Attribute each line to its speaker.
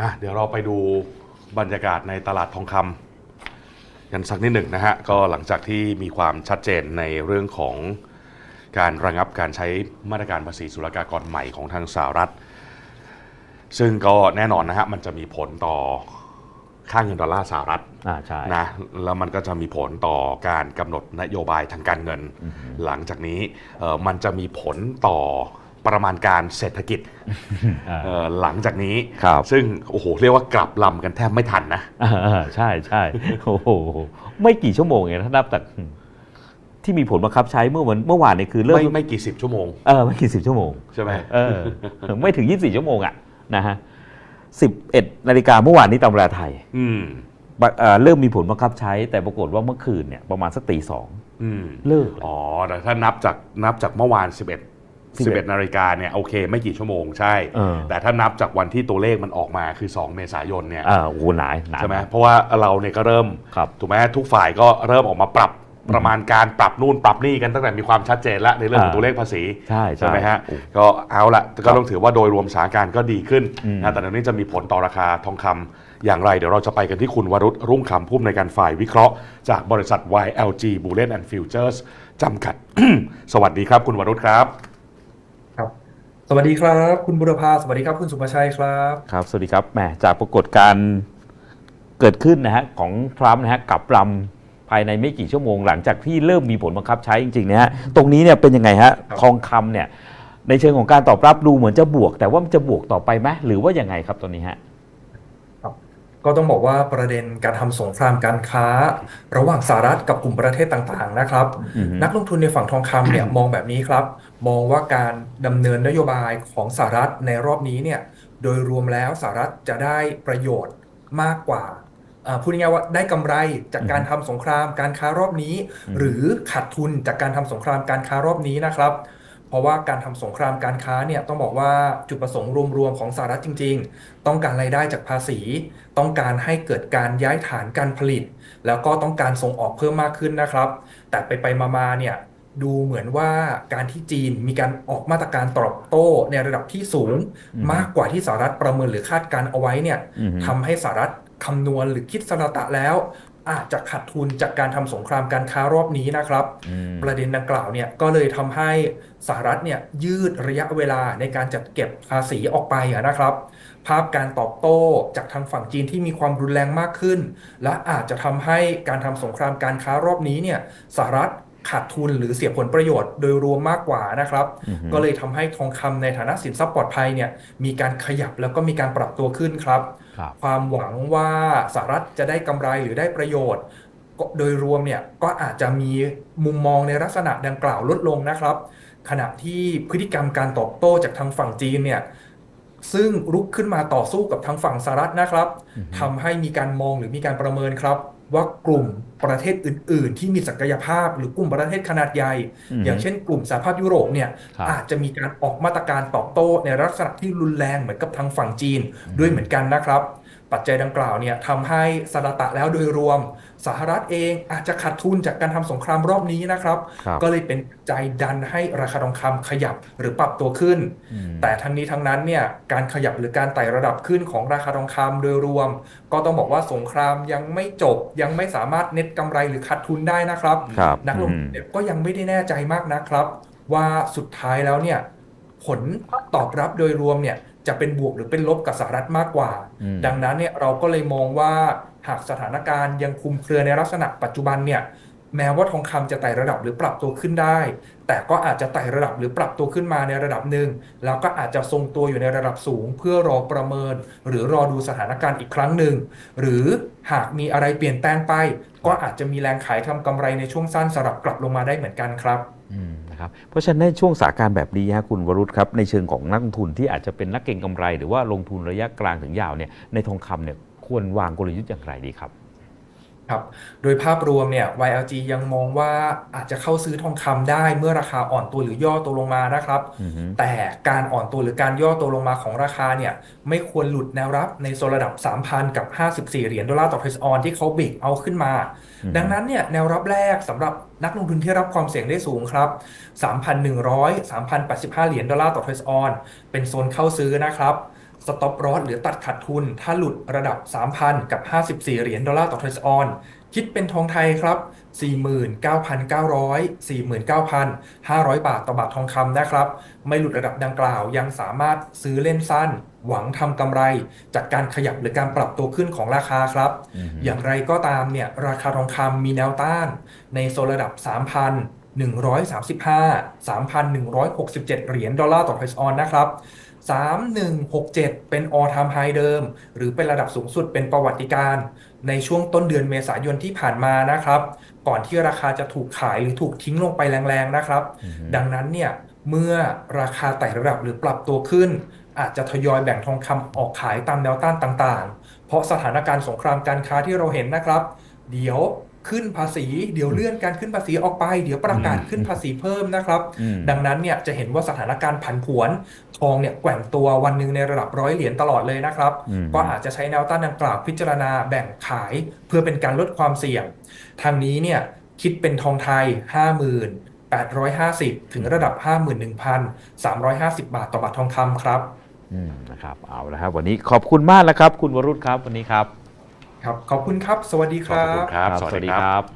Speaker 1: อะเดี๋ยวเราไปดูบรรยากาศในตลาดทองคำกันสักนิดหนึ่งนะฮะก็หลังจากที่มีความชัดเจนในเรื่องของการระงับการใช้มาตรการภาษีศุลกากรใหม่ของทางสหรัฐ ซึ่งก็แน่นอนนะฮะมันจะมีผลต่อค่าเงินดอลลาร์สหรัฐ
Speaker 2: อ่าใช่
Speaker 1: นะแล้วมันก็จะมีผลต่อการกำหนดนโยบายทางการเงิน หลังจากนี้เอ่อมันจะมีผลต่อ ประมาณการเศรษฐกิจ
Speaker 2: อ่า
Speaker 1: เอ่อหลังจากนี้
Speaker 2: ครับ
Speaker 1: ซึ่งโอ้โหเรียกว่ากลับลำกันแทบไม่ทันนะ
Speaker 2: อ่าใช่ใช่โอ้โหไม่กี่ชั่วโมงเองถ้านับจากที่มีผลบังคับใช้เมื่อวันเมื่อวานเนี่ยคือเริ่ม
Speaker 1: ไม่ไม่กี่สิบชั่วโมง
Speaker 2: เออไม่กี่สิบชั่วโมง
Speaker 1: ใช่ไหม
Speaker 2: เออไม่ถึง 24 ชั่วโมงอะนะฮะ 11 นาฬิกาเมื่อวานนี้ตามเวลาไทย
Speaker 1: อืม
Speaker 2: บะเอ่อเริ่มมีผลบังคับใช้แต่ปรากฏว่าเมื่อคืนเนี่ยประมาณสักตีสอง
Speaker 1: อืม
Speaker 2: เลิกเลย
Speaker 1: อ๋อแต่ถ้านับจากนับจากเมื่อวาน 11
Speaker 2: 11
Speaker 1: 11 นาฬิกาเนี่ยโอเคไม่กี่ชั่วโมงใช่
Speaker 2: เออ
Speaker 1: แต่ถ้านับจากวันที่ตัวเลขมันออกมาคือ 2 เมษายนเนี่ย
Speaker 2: อ่าโอ้โหหนาหนา
Speaker 1: ใช่ไหมเพราะว่าเราเนี่ยก็เริ่ม
Speaker 2: ครับ
Speaker 1: ถูกไหมทุกฝ่ายก็เริ่มออกมาปรับประมาณการปรับนู่นปรับนี่กันตั้งแต่มีความชัดเจนแล้วในเรื่องของ
Speaker 2: อ่า
Speaker 1: ตัวเลขภาษี
Speaker 2: ใช่
Speaker 1: ใช่ไหมฮะ
Speaker 2: โอ้
Speaker 1: ก็เอาละก็ต้องถือว่าโดยรวมสถานการณ์ก็ดีขึ้น
Speaker 2: อืม
Speaker 1: นะแต่ตอนนี้จะมีผลต่อราคาทองคำอย่างไร เดี๋ยวเราจะไปกันที่คุณวรุษรุ่งคำผู้อำนวยการฝ่ายวิเคราะห์ จากบริษัท YLG Bullion and Futures จำกัด สวัสดีครับ คุณวรุษครับ
Speaker 3: ครับ สวัสดีครับ คุณบุรพาสวัสดีครับ คุณสุภชัยครับ
Speaker 2: ครับ สวัสดีครับแหมจากปรากฏการณ์เกิดขึ้นนะฮะของทรัมป์นะฮะกลับลำภายในไม่กี่ชั่วโมงหลังจากที่เริ่มมีผลบังคับใช้จริงๆนะฮะตรงนี้เนี่ยเป็นยังไงฮะ
Speaker 3: ครับ
Speaker 2: ทองคำเนี่ยในเชิงของการตอบรับดูเหมือนจะบวก แต่ว่ามันจะบวกต่อไปไหมหรือว่ายังไงครับตอนนี้ฮะ
Speaker 3: ก็ต้องบอกว่าประเด็นการทำสงครามการค้า ระหว่างสหรัฐกับกลุ่มประเทศต่างๆนะครับ
Speaker 2: อือฮึ
Speaker 3: นักลงทุนในฝั่งทองคำเนี่ยมองแบบนี้ครับ มองว่าการดำเนินนโยบายของสหรัฐในรอบนี้เนี่ยโดยรวมแล้วสหรัฐจะได้ประโยชน์มากกว่าอ่าพูดง่ายๆว่าได้กำไรจากการทำสงครามการค้ารอบนี้ หรือขาดทุนจากการทำสงครามการค้ารอบนี้นะครับ เพราะว่าการทำสงครามการค้าเนี่ยต้องบอกว่าจุดประสงค์รวมๆของสหรัฐจริง ๆ ต้องการรายได้จากภาษี ต้องการให้เกิดการย้ายฐานการผลิต แล้วก็ต้องการส่งออกเพิ่มมากขึ้นนะครับ แต่ไปไปๆมาๆเนี่ยดูเหมือนว่าการที่จีนมีการออกมาตรการตอบโต้ในระดับที่สูง
Speaker 2: อืม
Speaker 3: มากกว่าที่สหรัฐประเมินหรือคาดการณ์เอาไว้เนี่ย
Speaker 2: อือฮึ
Speaker 3: ทำให้สหรัฐคำนวณหรือคิดสรตะแล้ว อาจจะขาดทุนจากการทำสงครามการค้ารอบนี้นะครับ
Speaker 2: อืม
Speaker 3: ประเด็นดังกล่าวเนี่ยก็เลยทำให้สหรัฐเนี่ยยืดระยะเวลาในการจัดเก็บภาษีออกไปอะนะครับ ภาพการตอบโต้จากทางฝั่งจีนที่มีความรุนแรงมากขึ้น และอาจจะทำให้การทำสงครามการค้ารอบนี้เนี่ยสหรัฐ ขาดทุนหรือเสียผลประโยชน์โดยรวมมากกว่านะครับ
Speaker 2: อือฮึ
Speaker 3: ก็เลยทำให้ทองคำในฐานะสินทรัพย์ปลอดภัยเนี่ยมีการขยับแล้วก็มีการปรับตัวขึ้นครับ
Speaker 2: ครับ
Speaker 3: ความหวังว่าสหรัฐจะได้กำไรหรือได้ประโยชน์ก็โดยรวมเนี่ยก็อาจจะมีมุมมองในลักษณะดังกล่าวลดลงนะครับ ขณะที่พฤติกรรมการตอบโต้จากทางฝั่งจีนเนี่ยซึ่งรุกขึ้นมาต่อสู้กับทางฝั่งสหรัฐนะครับทำให้มีการมองหรือมีการประเมินครับ ว่ากลุ่มประเทศอื่น ๆ ที่มีศักยภาพหรือกลุ่มประเทศขนาดใหญ่
Speaker 2: อืม
Speaker 3: อย่างเช่นกลุ่มสหภาพยุโรปเนี่ย
Speaker 2: ครับ
Speaker 3: อาจจะมีการออกมาตรการตอบโต้ในลักษณะที่รุนแรงเหมือนกับทางฝั่งจีนด้วยเหมือนกันนะครับ ปัจจัยดังกล่าวเนี่ยทำให้สหรัฐแล้วโดยรวม สหรัฐเองอาจจะขาดทุนจากการทำสงครามรอบนี้นะครับ
Speaker 2: ครับ
Speaker 3: ก็เลยเป็นใจยดันให้ราคาทองคำขยับหรือปรับตัวขึ้น
Speaker 2: อืม
Speaker 3: แต่ทั้งนี้ทั้งนั้นเนี่ยการขยับหรือการไต่ระดับขึ้นของราคาทองคำโดยรวม ก็ต้องบอกว่าสงครามยังไม่จบ ยังไม่สามารถเน็ตกำไรหรือขาดทุนได้นะครับ
Speaker 2: ครับ
Speaker 3: นักลงทุนเนี่ยก็ยังไม่ได้แน่ใจมากนะครับ ว่าสุดท้ายแล้วเนี่ยผลตอบรับโดยรวมเนี่ยจะเป็นบวกหรือเป็นลบกับสหรัฐมากกว่า
Speaker 2: อืม
Speaker 3: ดังนั้นเนี่ยเราก็เลยมองว่า หากสถานการณ์ยังคุมเครือในลักษณะปัจจุบันเนี่ยแม้ว่าทองคำจะไต่ระดับหรือปรับตัวขึ้นได้ แต่ก็อาจจะไต่ระดับหรือปรับตัวขึ้นมาในระดับหนึ่ง แล้วก็อาจจะทรงตัวอยู่ในระดับสูง เพื่อรอประเมิน หรือรอดูสถานการณ์อีกครั้งหนึ่ง หรือหากมีอะไรเปลี่ยนแปลงไป ก็อาจจะมีแรงขายทำกำไรในช่วงสั้นสลับกลับลงมาได้เหมือนกันครับ
Speaker 2: อืมนะครับเพราะฉะนั้นในช่วงสถานการณ์แบบนี้ฮะคุณวรุษครับในเชิงของนักลงทุนที่อาจจะเป็นนักเก็งกำไร หรือว่าลงทุนระยะกลางถึงยาวเนี่ยในทองคำเนี่ย ควรวางกลยุทธ์อย่างไรดีครับ
Speaker 3: ครับ โดยภาพรวมเนี่ย YLG ยังมองว่าอาจจะเข้าซื้อทองคำได้เมื่อราคาอ่อนตัวหรือย่อตัวลงมานะครับ
Speaker 2: อือฮึ
Speaker 3: แต่การอ่อนตัวหรือการย่อตัวลงมาของราคาเนี่ย ไม่ควรหลุดแนวรับในโซนระดับ 3,000 กับ 54 เหรียญดอลลาร์ต่อเทรซออนที่เขาเบรกเอาขึ้นมา ดังนั้นเนี่ยแนวรับแรกสำหรับนักลงทุนที่รับความเสี่ยงได้สูงครับ 3,100 3,085 เหรียญดอลลาร์ต่อเทรซออนเป็นโซนเข้าซื้อนะครับ สต็อปรอสหรือตัดขาดทุน ถ้าหลุดระดับ 3,000 กับ 54 เหรียญดอลลาร์ต่อทรัลออนคิดเป็นทองไทยครับ 49,900 49,500 บาทต่อบาททองคำนะครับ ไม่หลุดระดับดังกล่าวยังสามารถซื้อเล่นสั้น หวังทำกำไร จากการขยับหรือการปรับตัวขึ้นของราคาครับ
Speaker 2: อือฮึ
Speaker 3: อย่างไรก็ตามเนี่ยราคาทองคำมีแนวต้าน ในโซนระดับ 3,135 3,167 เหรียญดอลลาร์ต่อไทรออนนะครับ 3167 เป็น all time high เดิม หรือเป็นระดับสูงสุดเป็นประวัติการณ์ในช่วงต้นเดือนเมษายนที่ผ่านมานะครับ ก่อนที่ราคาจะถูกขายหรือถูกทิ้งลงไปแรงๆนะครับ
Speaker 2: อือฮึ
Speaker 3: ดังนั้นเนี่ยเมื่อราคาไต่ระดับหรือปรับตัวขึ้น อาจจะทยอยแบ่งทองคำออกขายตามแนวต้านต่างๆ เพราะสถานการณ์สงครามการค้าที่เราเห็นนะครับ เดี๋ยว ขึ้นภาษี เดี๋ยวเลื่อนการขึ้นภาษีออกไป เดี๋ยวประกาศขึ้นภาษีเพิ่มนะครับ
Speaker 2: อืม
Speaker 3: ดังนั้นเนี่ยจะเห็นว่าสถานการณ์ผันผวนทองเนี่ยแกว่งตัววันหนึ่งในระดับร้อยเหรียญตลอดเลยนะครับ
Speaker 2: อืม
Speaker 3: ก็อาจจะใช้แนวต้านดังกล่าวพิจารณาแบ่งขาย เพื่อเป็นการลดความเสี่ยง ทางนี้เนี่ยคิดเป็นทองไทย50,850 ถึงระดับ 51,350 บาทต่อบาททองคำครับ
Speaker 2: อืมนะครับเอาละครับ วันนี้ขอบคุณมากแล้วครับ คุณวรุษครับวันนี้ครับ
Speaker 3: ครับ ขอบคุณครับ สวัสดีค
Speaker 1: ขอบ
Speaker 3: รั
Speaker 1: คุณ
Speaker 3: บ
Speaker 1: ครับ สวัสดีครับ
Speaker 2: ครับ